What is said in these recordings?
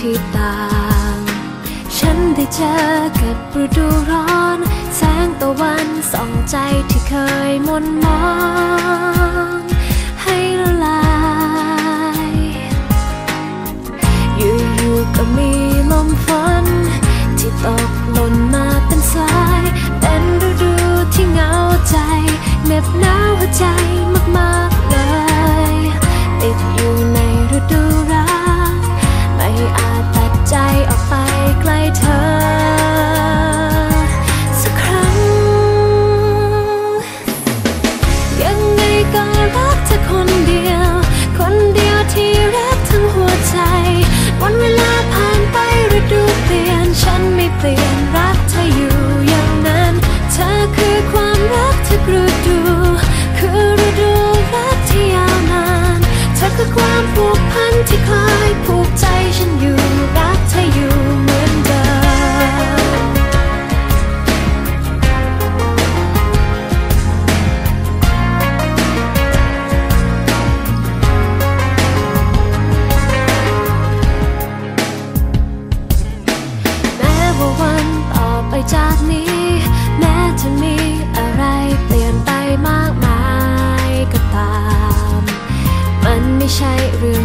ที่ต่าง ฉันได้เจอกับฤดูร้อน แสงตะวันส่องใจที่เคยมนมอง nothing. ใช่เรื่อง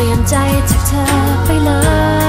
เตรียมใจจากเธอไปเลย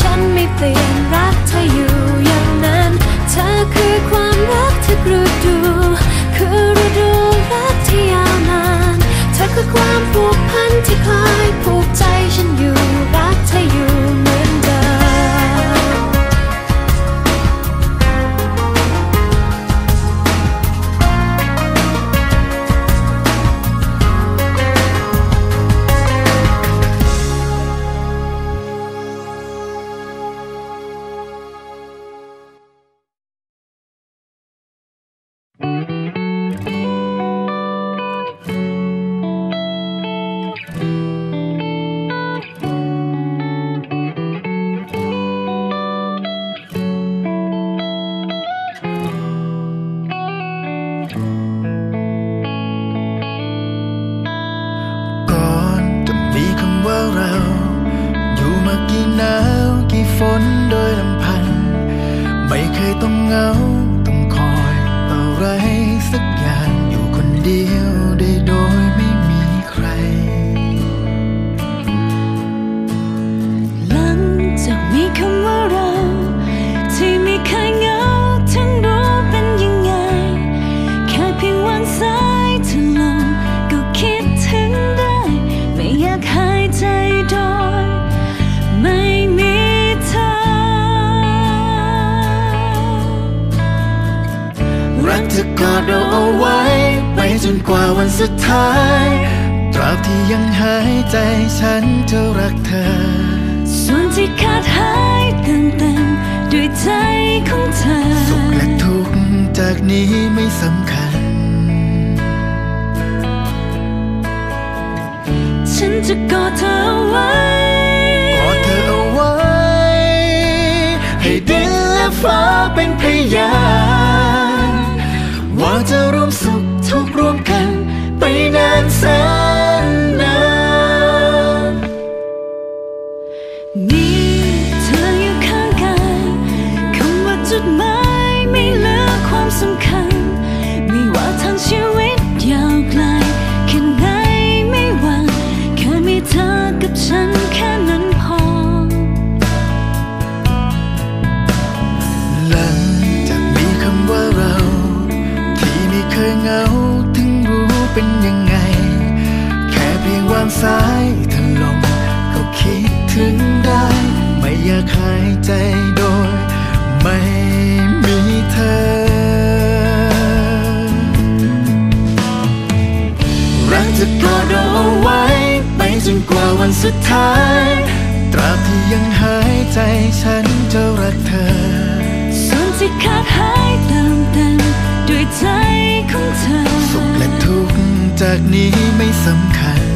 ฉันไม่เปลี่ยนรักเธออยู่อย่างนั้น เธอคือความรักทุกฤดูคือฤดูรักที่ยาวนาน เธอคือความผูกพันที่คอยผูกใจฉันอยู่ out เราเอาไว้ ไปจนกว่าวันสุดท้าย ตราบที่ยังหายใจฉันจะรักเธอ ส่วนที่ขาดหายเต็มเต็มด้วยใจของเธอ สุขและทุกข์จากนี้ไม่สำคัญ ฉันจะกอดเธอไว้กอดเธอเอาไว้ ให้ดินและฟ้าเป็นพยาน สุดท้าย ตราบที่ยังหายใจฉันจะรักเธอ ส่วนที่ขาดหายเติมเต็มด้วยใจของเธอ สุขและทุกข์จากนี้ไม่สำคัญ